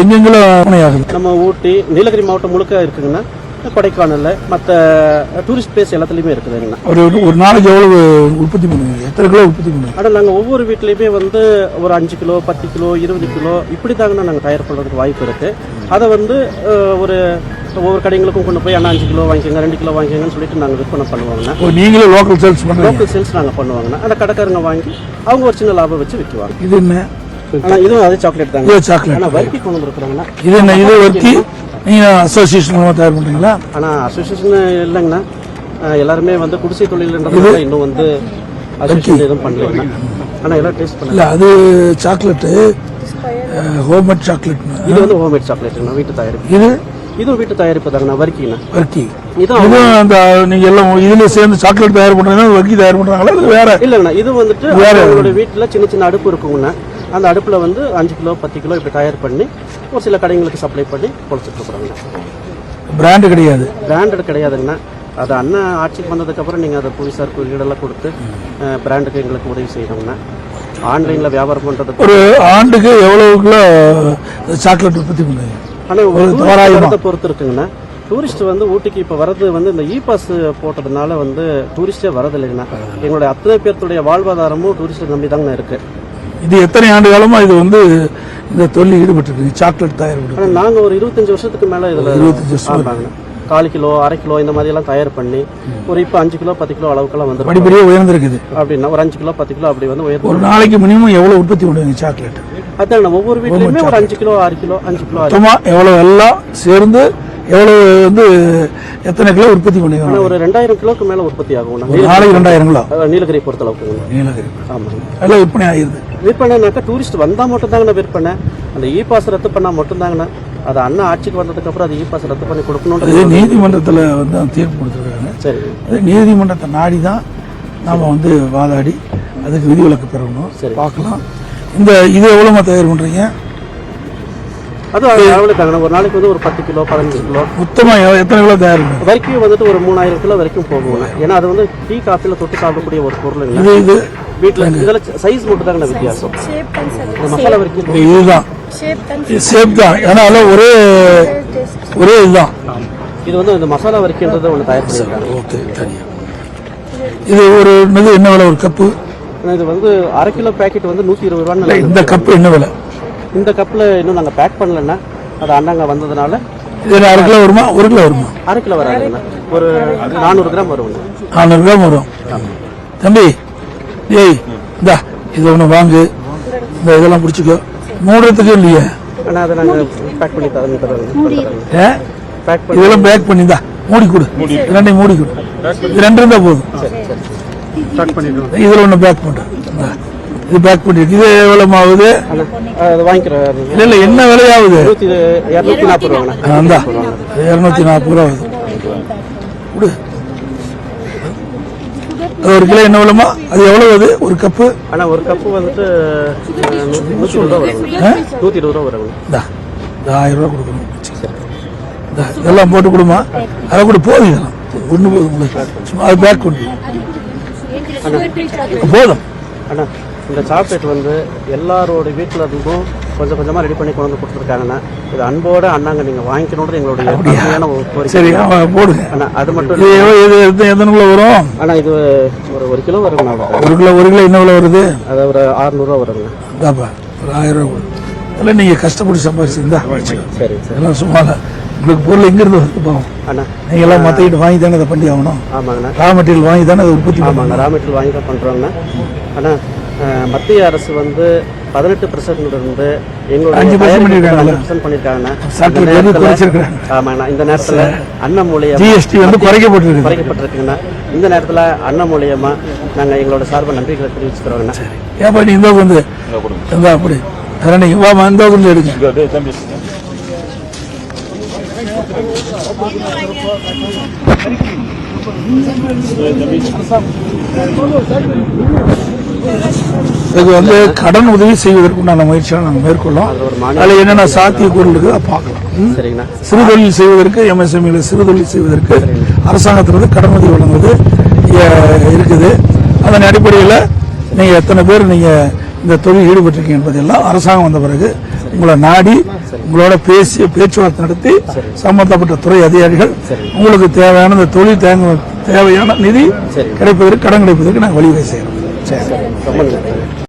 எங்கெங்கெல்லாம் நம்ம ஊட்டி நீலகிரி மாவட்டம் முழுக்க இருக்குங்கண்ணா கொடைக்கானல்ல மற்ற டூரிஸ்ட் பிளேஸ் எல்லாத்துலேயுமே இருக்குதுங்கண்ணா. ஒரு ஒரு நாளைக்கு எவ்வளவு உற்பத்தி பண்ணுவீங்க? எத்தனை கிலோ உற்பத்தி பண்ணுவீங்க? ஆனால் நாங்கள் ஒவ்வொரு வீட்லேயுமே வந்து ஒரு அஞ்சு கிலோ பத்து கிலோ இருபது கிலோ இப்படி தாங்கண்ணா நாங்கள் தயார் பண்ணுறதுக்கு வாய்ப்பு இருக்குது அதை வந்து ஒரு ஒவ்வொரு கடைங்களுக்கும் கொண்டு போய் அண்ணா அஞ்சு கிலோ வாங்கிக்கோங்க ரெண்டு கிலோ வாங்கிக்கோங்கன்னு சொல்லிட்டு நாங்கள் விற்பனை பண்ணுவாங்கண்ணா. நீங்களே லோக்கல் சேல்ஸ் லோக்கல் சேல்ஸ் நாங்கள் பண்ணுவாங்கண்ணா. அந்த கடைக்காரங்க வாங்கி அவங்க ஒரு சின்ன லாபம் வச்சு விற்குவாங்க இது என்ன? இதுவும் அதே சாக்லேட் தாங்க. இது சாக்லேட் கொண்டு வந்துருக்குறாங்கண்ணா இது என்ன இது வர்க்கி நீங்கள் அசோசியேஷன் மூலமாக தயார் பண்ணுறீங்களா ஆனால் அசோசியேஷன் இல்லைங்கண்ணா. எல்லாருமே வந்து குடிசை தொழில்ன்றதுனால இன்னும் வந்து அசோசியேஷன் எதுவும் பண்ணலைங்கண்ணா ஆனால் எல்லாம் டேஸ்ட் பண்ணல. இல்லை அது சாக்லேட்டு ஹோம்மேட் சாக்லேட் இது வந்து ஹோம்மேட் சாக்லேட்டுங்கண்ணா வீட்டு தயாரிப்பு. இது? இதுவும் வீட்டு தயாரிப்பு தாங்கண்ணா வறுக்கிங்கண்ணா. வர்க்கி இதுவும் அந்த நீங்கள் எல்லாம் இதுல சேர்ந்து சாக்லேட் தயார் பண்ணுறீங்கன்னா வர்க்கி தயார் பண்ணுறாங்களா இது வேற? இல்லைங்கண்ணா இது வந்துட்டு அவங்களோட வீட்டில் சின்ன சின்ன அடுப்பு இருக்குங்கண்ணா. அந்த அடுப்பில் வந்து அஞ்சு கிலோ பத்து கிலோ இப்படி தயார் பண்ணி ஒரு சில கடைங்களுக்கு சப்ளை பண்ணி இருக்கிறாங்கண்ணா பிராண்டு கிடையாது. பிராண்டட் கிடையாதுங்கண்ணா. அது அண்ணன் ஆட்சிக்கு வந்ததுக்கப்புறம் நீங்கள் அதை புவிசார் குறியீடெல்லாம் கொடுத்து பிராண்டுக்கு எங்களுக்கு உதவி செய்யணுங்கண்ணா. ஆன்லைனில் வியாபாரம் பண்ணுறதுக்கு ஒரு ஆண்டுக்கு எவ்வளவு கிலோ சாக்லேட் உற்பத்தி பண்ணுவீங்க ஆனால் பொறுத்து இருக்குங்கண்ணா. டூரிஸ்ட் வந்து ஊட்டிக்கு இப்போ வரது வந்து இந்த இ பாஸ் போட்டதுனால வந்து டூரிஸ்டே வரதில்லைங்கண்ணா. எங்களுடைய அத்தனை பேர்த்துடைய வாழ்வாதாரமும் டூரிஸ்ட் நம்பி தாங்கண்ணா இருக்கு. இது எத்தனை ஆண்டு காலமா இது வந்து இந்த தொழில் ஈடுபட்டு சாக்லேட் தயார் பண்ணுறது ஆனால் நாங்கள் ஒரு இருபத்தஞ்சு வருஷத்துக்கு மேலே இதில் இருபத்தஞ்சு வருஷம் கால் கிலோ அரை கிலோ இந்த மாதிரி எல்லாம் தயார் பண்ணி ஒரு இப்போ அஞ்சு கிலோ பத்து கிலோ அளவுக்குலாம் வந்துடும் படிப்படியாக உயர்ந்திருக்குது. அப்படின்னா ஒரு அஞ்சு கிலோ பத்து கிலோ அப்படி வந்து உயர்ந்து ஒரு நாளைக்கு மினிமம் எவ்வளவு உற்பத்தி பண்ணுவீங்க சாக்லேட் அதான் ஒவ்வொரு வீட்லையுமே ஒரு அஞ்சு கிலோ ஆறு கிலோ அஞ்சு கிலோ எவ்வளவு எல்லாம் சேர்ந்து எவ்வளவு வந்து எத்தனை கிலோ உற்பத்தி பண்ணுவீங்க ஒரு ரெண்டாயிரம் கிலோக்கு மேலே உற்பத்தி ஆகும். நாளைக்கு ரெண்டாயிரம் கிலோ நீலகிரி பொறுத்தளவுக்கு. நீலகிரி. ஆமாங்க எல்லாம் விற்பனை ஆகிருது விற்பனைனாக்கா டூரிஸ்ட் வந்தால் மட்டும்தாங்கண்ணா விற்பனை. அந்த இ பாஸ் ரத்து பண்ணால் மட்டும்தாங்கண்ணா. அது அண்ணன் ஆட்சிக்கு வந்ததுக்கப்புறம் அது இ பாஸ் ரத்து பண்ணி அது கொடுக்கணும்னு நீதிமன்றத்தில் வந்து தீர்ப்பு கொடுத்துருக்காங்க. சரி. அது நீதிமன்றத்தை நாடி தான் நாம் வந்து வாதாடி அதுக்கு விதிவிலக்கு பெறணும். சரி. பார்க்கலாம். இந்த இது எவ்வளோமா தயார் பண்ணுறீங்க அது அளவில் தாங்கண்ணா ஒரு நாளைக்கு வந்து ஒரு பத்து கிலோ பதினஞ்சு கிலோ. மொத்தமாக எத்தனை கிலோ தயார் பண்ணுறீங்க வரைக்கும் வந்துட்டு ஒரு மூணாயிரம் கிலோ வரைக்கும் போகுங்க. ஏன்னா அது வந்து டீ காஃபியில் தொட்டு சாப்பிடக்கூடிய ஒரு பொருளுங்க இது வீட்டில் இதில் சைஸ் மட்டும் தாங்கண்ணா வித்தியாசம் இந்த மசாலா வரைக்கும் இது இதுதான். இது சேப் தான். ஏன்னா ஒரே ஒரே இதுதான். இது வந்து இந்த மசாலா வரைக்கும்ன்றதை ஒன்று தயார் பண்ணியிருக்காங்க ஓகே தனியாக இது ஒரு இது என்ன விலை ஒரு கப்பு இது வந்து அரை கிலோ பேக்கெட் வந்து நூற்றி இருபது ரூபான்னு இந்த கப்பு என்ன விலை? இந்த கப்பில் இன்னும் நாங்கள் பேக் பண்ணலன்னா அது அண்ணாங்க வந்ததுனால இது என்ன அரை கிலோ வருமா? ஒரு கிலோ வருமா? அரை கிலோ வராதுங்கண்ணா ஒரு நானூறு கிராம் வருங்க நானூறு கிராம் வரும். தம்பி ஏய் இந்தா இது ஒன்று வாங்கு. இந்த இதெல்லாம் பிடிச்சிக்கோ. மூடுறதுக்கு இல்லையே. ஆனால் அதை நாங்கள் பேக் பண்ணி தரோம் தரோம் ஏ? பேக் பண்ணி இதெல்லாம் பேக் பண்ணி இந்தா மூடி கொடு. ரெண்டையும் மூடி கொடு. இது ரெண்டு இருந்தா போதும். பேக் பண்ணிடுவோம். இதில் ஒன்று பேக் பண்ணு இந்தா. இது பேக் பண்ணிருக்கு இது எவ்வளோ ஆகுது இல்லை இல்லை என்ன விலையாகுது? இரநூத்தி நாற்பது ரூபாங்கண்ணா அந்த இரநூத்தி நாற்பது ரூபா ஆகுது கொடு அது ஒரு கிலோ என்ன விலைமா? அது எவ்வளவு அது? ஒரு கப்பு? ஆனால் ஒரு கப்பு வந்துட்டு அஹ், நூ- நூற்றி இருபது ரூபா இருபது ரூபா இந்தா. இந்த ஆயிரம் ரூபா கொடுக்கணும். இதெல்லாம் போட்டு கொடுமா. அதை கூட போதும் ஒன்று போதும். அது பேக் பண்ணு போதும். அண்ணா இந்த சாக்லேட் வந்து எல்லாரோட வீட்டில் இருந்தும் கொஞ்சம் கொஞ்சமாக ரெடி பண்ணி கொண்டு வந்து கொடுத்துருக்காங்கண்ணா. இது அன்போட அண்ணாங்க நீங்கள் வாங்கிக்கணுன்றது எங்களுடைய சரி போடுங்க. அண்ணா அது மட்டும் இது இல்லை. எத்தனை கிலோ வரும்? அண்ணா இது ஒரு ஒரு கிலோ அது. ஒரு கிலோ ஒரு கிலோ என்ன வருது? அது ஒரு அறுநூறுவா வருங்க. இந்தாப்பா ஒரு ஆயிரம் ரூபா இதெல்லாம் நீங்கள் கஷ்டப்பட்டு சம்பாதிச்சிருந்தா சரி இதெல்லாம் சும்மா இல்லை. உங்களுக்கு பொருள் எங்கிருந்து வருது பாவம்? அண்ணா. நீங்கள் எல்லாம் மற்றக்கிட்ட வாங்கி தானே இதை பண்ணி ஆகணும்? ஆமாங்கண்ணா. ரா மெட்டீரியல் வாங்கி தானே அதை உற்பத்தி ஆமாங்க ரா மெட்டீரியல் வாங்கி தான் பண்ணுறோங்கண்ணா ஆனால் அஹ், மத்திய அரசு வந்து பதினெட்டு பர்சன்ட் இருந்து எங்களுடைய? பர்சன்ட் பண்ணியிருக்காங்கண்ணா. சாக்லேட் இந்த வந்து நேரத்துல- அண்ணன் மூலியமா ஜிஎஸ்டி வந்து குறைக்கப்பட்டிருக்கு குறைக்கப்பட்டிருக்குங்கண்ணா இந்த நேரத்தில் அண்ணன் மூலியமா நாங்கள் எங்களோட சார்பை நன்றிகளை தெரிவிச்சுக்கிறோங்கண்ணா. ஏப்பா நீ இந்த வந்து அப்படி. சரணி வாமா இந்த கொஞ்சம் எடுங்க. இதுக்கு வந்து கடன் உதவி செய்வதற்குண்டான முயற்சிகளை நாங்கள் மேற்கொள்ளோம் அதில் என்னென்ன சாத்தியக்கூறுகள் இருக்குது அதை பார்க்கலாம். சிறு தொழில் செய்வதற்கு எம்எஸ்எம்இல சிறு தொழில் செய்வதற்கு அரசாங்கத்திலிருந்து கடன் உதவி வழங்குவது இருக்குது. அதன் அடிப்படையில் நீங்கள் எத்தனை பேர் நீங்கள் இந்த தொழில் ஈடுபட்டிருக்கீங்க என்பதெல்லாம் அரசாங்கம் வந்த பிறகு உங்களை நாடி உங்களோட பேசி பேச்சுவார்த்தை நடத்தி சம்பந்தப்பட்ட துறை அதிகாரிகள் உங்களுக்கு தேவையான இந்த தொழில் தேங்க தேவையான நிதி கிடைப்பதற்கு கடன் கிடைப்பதற்கு நாங்கள் வழிவகை செய்யறோம். சரி ரொம்ப நன்றி